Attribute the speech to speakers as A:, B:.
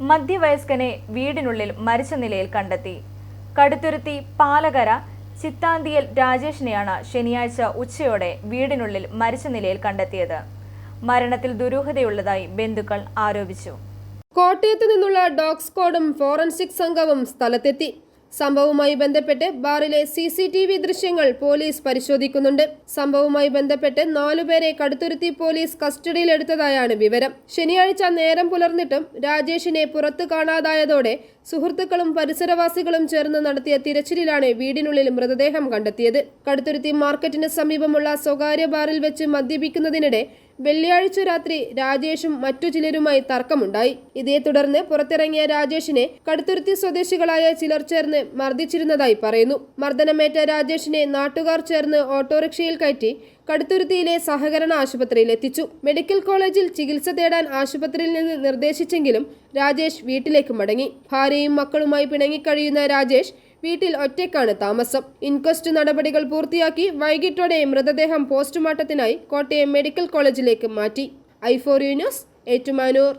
A: മധ്യവയസ്കനെ വീടിനുള്ളിൽ മരിച്ച നിലയിൽ കണ്ടെത്തി. കടുത്തുരുത്തി പാലകര ചിത്താന്തിയൽ രാജേഷിനെയാണ് ശനിയാഴ്ച ഉച്ചയോടെ വീടിനുള്ളിൽ മരിച്ച നിലയിൽ കണ്ടെത്തിയത്. മരണത്തിൽ ദുരൂഹതയുള്ളതായി ബന്ധുക്കൾ ആരോപിച്ചു.
B: കോട്ടയത്ത് നിന്നുള്ള ഡോഗ് സ്ക്വാഡും ഫോറൻസിക് സംഘവും സ്ഥലത്തെത്തി. സംഭവവുമായി ബന്ധപ്പെട്ട് ബാറിലെ സി സി ടി വി ദൃശ്യങ്ങൾ പോലീസ് പരിശോധിക്കുന്നുണ്ട്. സംഭവവുമായി ബന്ധപ്പെട്ട് നാലുപേരെ കടുത്തുരുത്തി പോലീസ് കസ്റ്റഡിയിലെടുത്തതായാണ് വിവരം. ശനിയാഴ്ച നേരം പുലർന്നിട്ടും രാജേഷിനെ പുറത്തു കാണാതായതോടെ സുഹൃത്തുക്കളും പരിസരവാസികളും ചേർന്ന് നടത്തിയ തിരച്ചിലിലാണ് വീടിനുള്ളിൽ മൃതദേഹം കണ്ടെത്തിയത്. കടുത്തുരുത്തി മാർക്കറ്റിന് സമീപമുള്ള സ്വകാര്യ ബാറിൽ വെച്ച് മദ്യപിക്കുന്നതിനിടെ വെള്ളിയാഴ്ച രാത്രി രാജേഷും മറ്റു ചിലരുമായി തർക്കമുണ്ടായി. ഇതേ തുടർന്ന് പുറത്തിറങ്ങിയ രാജേഷിനെ കടുത്തുരുത്തി സ്വദേശികളായ ചിലർ ചേർന്ന് മർദ്ദിച്ചിരുന്നതായി പറയുന്നു. മർദ്ദനമേറ്റ രാജേഷിനെ നാട്ടുകാർ ചേർന്ന് ഓട്ടോറിക്ഷയിൽ കയറ്റി കടുത്തുരുത്തിയിലെ സഹകരണ ആശുപത്രിയിൽ എത്തിച്ചു. മെഡിക്കൽ കോളേജിൽ ചികിത്സ തേടാൻ ആശുപത്രിയിൽ നിന്ന് നിർദ്ദേശിച്ചെങ്കിലും രാജേഷ് വീട്ടിലേക്ക് മടങ്ങി. ഭാര്യയും മക്കളുമായി പിണങ്ങിക്കഴിയുന്ന രാജേഷ് വീട്ടിൽ ഒറ്റയ്ക്കാണ് താമസം. ഇൻക്വസ്റ്റ് നടപടികൾ പൂർത്തിയാക്കി വൈകിട്ടോടെ മൃതദേഹം പോസ്റ്റ്മോർട്ടത്തിനായി കോട്ടയം മെഡിക്കൽ കോളേജിലേക്ക് മാറ്റി. I for you news Ettumanoor.